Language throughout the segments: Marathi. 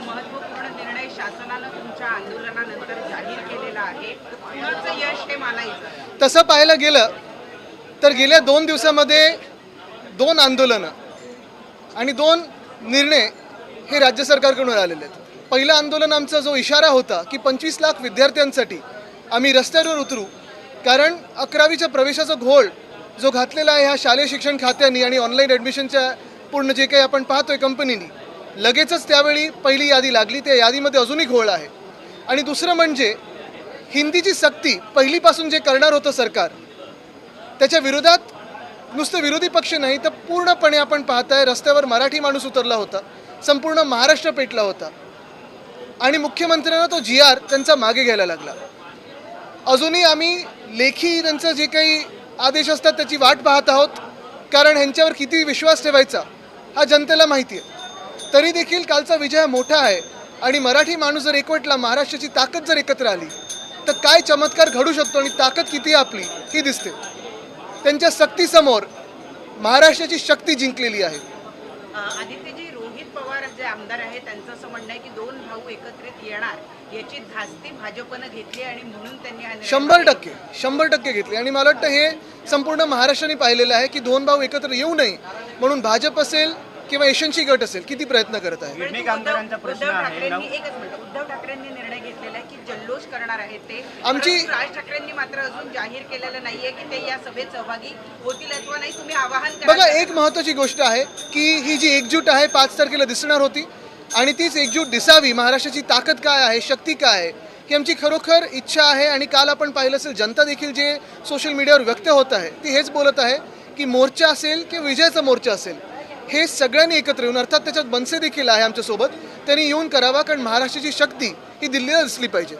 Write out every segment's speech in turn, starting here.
महत्त्वपूर्ण निर्णय शासनानं तुमच्या आंदोलनानंतर जाहीर केलेला आहे. कुणाचं यश हे मानायचं? तसं पाहायला गेलं तर गेल्या दोन दिवसामध्ये दोन आंदोलनं आणि दोन निर्णय हे राज्य सरकारकडून आलेले आहेत. पहिलं आंदोलन आमचा जो इशारा होता की पंचवीस लाख विद्यार्थ्यांसाठी आम्ही रस्त्यावर उतरू कारण अकरावीच्या प्रवेशाचा घोळ जो घातलेला आहे ह्या शालेय शिक्षण खात्यानी आणि ऑनलाईन ॲडमिशनच्या पूर्ण जे काही आपण पाहतोय कंपनीनी लगेचच त्यावेळी पहिली यादी लागली. त्या यादीमध्ये अजूनही घोळ आहे. आणि दुसरं म्हणजे हिंदीची सक्ती पहिलीपासून जे करणार होतं सरकार त्याच्या विरोधात नुसतं विरोधी पक्ष नाही तर पूर्णपणे आपण पाहताय रस्त्यावर मराठी माणूस उतरला होता. संपूर्ण महाराष्ट्र पेटला होता. आणि मुख्यमंत्र्यांना तो जी आर त्यांचा मागे घ्यायला लागला. अजूनही आम्ही लेखी त्यांचं जे काही आदेश असतात त्याची वाट पाहत आहोत. कारण ह्यांच्यावर किती विश्वास ठेवायचा हा जनतेला माहिती आहे. तरी देखील कालचा विजय मोठा आहे. आणि मराठी माणूस जर एकवटला महाराष्ट्राची ताकद जर एकत्र आली तर काय चमत्कार घडू शकतो आणि ताकद किती आहे आपली ही दिसते. त्यांच्या सक्तीसमोर महाराष्ट्राची शक्ती जिंकलेली आहे. आदित्यजी रोहित पवार जे आमदार आहेत त्यांचं असं म्हणणं आहे की दोन भाऊ एकत्रित येणार याची धास्ती भाजपनं घेतली आणि म्हणून त्यांनी शंभर. टक्के शंभर टक्के घेतली. आणि मला वाटतं हे संपूर्ण महाराष्ट्राने पाहिलेलं आहे की दोन भाऊ एकत्र येऊ नये म्हणून भाजप असेल किंवा यशवंशी गट असेल किती प्रयत्न करत आहे? उद्धव प्रश्न उद्धव आहे. ठाकरेंनी नव- एकच मिनिट उद्धव ठाकरेंनी निर्णय घेतलेला आहे की जल्लोष करणार आहेत ते. आमची- परंतु राज ठाकरेंनी मात्र अजून जाहीर केलेलं नाहीये की ते या सभेत सहभागी होतील अथवा नाही. तुम्ही आवाहन करा. बघा एक महत्त्वाची गोष्ट आहे की ही जी एकजूट आहे पाच तारखेला दिसणार होती आणि तीच एकजूट दिसावी. महाराष्ट्राची ताकद काय आहे शक्ती काय आहे ही आमची खरोखर इच्छा आहे आणि काल आपण पाहिलं असेल जनता देखील जे सोशल मीडियावर व्यक्त होत आहे ती हेच बोलत आहे की मोर्चा असेल किंवा विजयाचा मोर्चा असेल हे सगळ्यांनी एकत्र येऊन अर्थात त्याच्यात बनसे देखील आहे आमच्यासोबत त्यांनी येऊन करावा कारण महाराष्ट्राची शक्ती ही दिल्लीला दिसली पाहिजे.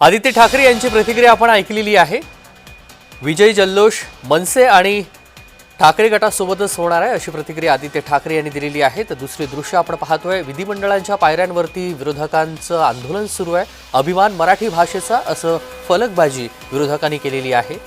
आदित्य ठाकरे यांची प्रतिक्रिया आपण ऐकलेली आहे. विजय जल्लोष मनसे आणि ठाकरे गटासोबतच होणार आहे अशी प्रतिक्रिया आदित्य ठाकरे यांनी दिलेली आहे. तर दुसरी दृश्य आपण पाहतोय. विधिमंडळांच्या पायऱ्यांवरती विरोधकांचं आंदोलन सुरू आहे. अभिमान मराठी भाषेचा असं फलकबाजी विरोधकांनी केलेली आहे.